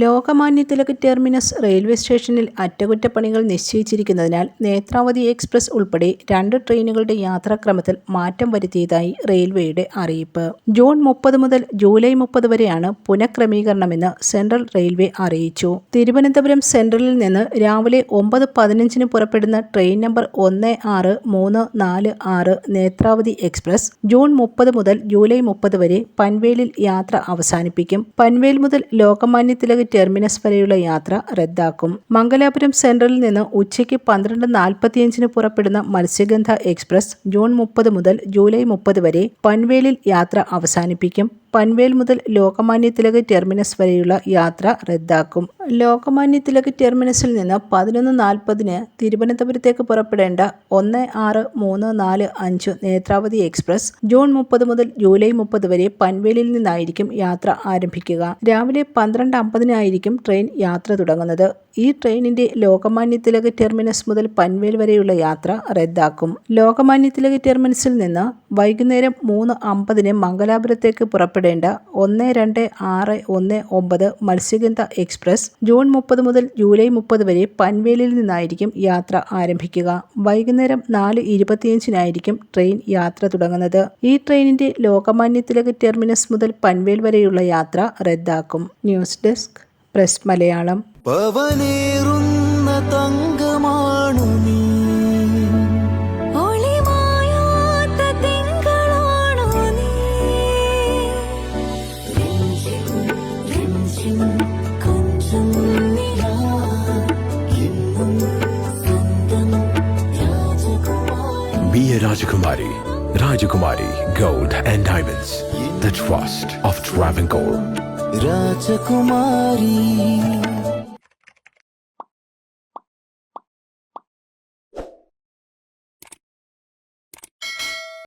Lokmanya Tilak terminus railway സ്റ്റേഷനിൽ അറ്റകുറ്റപ്പണികൾ നിശ്ചയിച്ചിരിക്കുന്നതിനാൽ Netravati express ഉൾപ്പെടെ രണ്ട് ട്രെയിനുകളുടെ യാത്രാക്രമത്തിൽ മാറ്റം വരുത്തിയതായി റെയിൽവേയുടെ അറിയിപ്പ്. ജൂൺ മുപ്പത് മുതൽ ജൂലൈ മുപ്പത് വരെയാണ് പുനഃക്രമീകരണമെന്ന് സെൻട്രൽ റെയിൽവേ അറിയിച്ചു. തിരുവനന്തപുരം സെൻട്രലിൽ നിന്ന് രാവിലെ ഒമ്പത് പതിനഞ്ചിന് പുറപ്പെടുന്ന ട്രെയിൻ നമ്പർ ഒന്ന് ആറ് മൂന്ന് നാല് ആറ് നേത്രാവതി എക്സ്പ്രസ് ജൂൺ മുപ്പത് മുതൽ ജൂലൈ മുപ്പത് വരെ പൻവേലിൽ യാത്ര അവസാനിപ്പിക്കും. പൻവേൽ മുതൽ ലോകമാന്യ തിലക് ടെർമിനസ് വരെയുള്ള യാത്ര റദ്ദാക്കും. മംഗലാപുരം സെൻട്രലിൽ നിന്ന് ഉച്ചയ്ക്ക് പന്ത്രണ്ട് നാൽപ്പത്തിയഞ്ചിന് പുറപ്പെടുന്ന മത്സ്യഗന്ധ എക്സ്പ്രസ് ജൂൺ മുപ്പത് മുതൽ ജൂലൈ മുപ്പത് വരെ പൻവേലിൽ യാത്ര അവസാനിപ്പിക്കും. പൻവേൽ മുതൽ ലോകമാന്യ തിലക് ടെർമിനസ് വരെയുള്ള യാത്ര റദ്ദാക്കും. ലോകമാന്യ തിലക് ടെർമിനസിൽ നിന്ന് പതിനൊന്ന് നാൽപ്പതിന് തിരുവനന്തപുരത്തേക്ക് പുറപ്പെടേണ്ട ഒന്ന് ആറ് മൂന്ന് നാല് അഞ്ച് നേത്രാവതി എക്സ്പ്രസ് ജൂൺ മുപ്പത് മുതൽ ജൂലൈ മുപ്പത് വരെ പൻവേലിൽ നിന്നായിരിക്കും യാത്ര ആരംഭിക്കുക. രാവിലെ പന്ത്രണ്ട് അമ്പതിനായിരിക്കും ട്രെയിൻ യാത്ര തുടങ്ങുന്നത്. ഈ ട്രെയിനിന്റെ ലോകമാന്യ തിലക് ടെർമിനസ് മുതൽ പൻവേൽ വരെയുള്ള യാത്ര റദ്ദാക്കും. ലോകമാന്യ തിലക് ടെർമിനസിൽ നിന്ന് വൈകുന്നേരം മൂന്ന് അമ്പതിന് മംഗലാപുരത്തേക്ക് പുറപ്പെടേണ്ട ഒന്ന് രണ്ട് ആറ് ഒന്ന് ഒമ്പത് മത്സ്യഗന്ധ എക്സ്പ്രസ് ജൂൺ മുപ്പത് മുതൽ ജൂലൈ മുപ്പത് വരെ പൻവേലിൽ നിന്നായിരിക്കും യാത്ര ആരംഭിക്കുക. വൈകുന്നേരം നാല് ഇരുപത്തിയഞ്ചിനായിരിക്കും ട്രെയിൻ യാത്ര തുടങ്ങുന്നത്. ഈ ട്രെയിനിന്റെ ലോകമാന്യ തിലക് ടെർമിനസ് മുതൽ പൻവേൽ വരെയുള്ള യാത്ര റദ്ദാക്കും. ന്യൂസ് ഡെസ്ക് പ്രസ് മലയാളം പവനേറുന്ന തങ്കമാണു നീ നിലാ എന്നും സ്വന്തം രാജകുമാരി gold and Rajakumari. Rajakumari Gold and Diamonds. Rajkumari.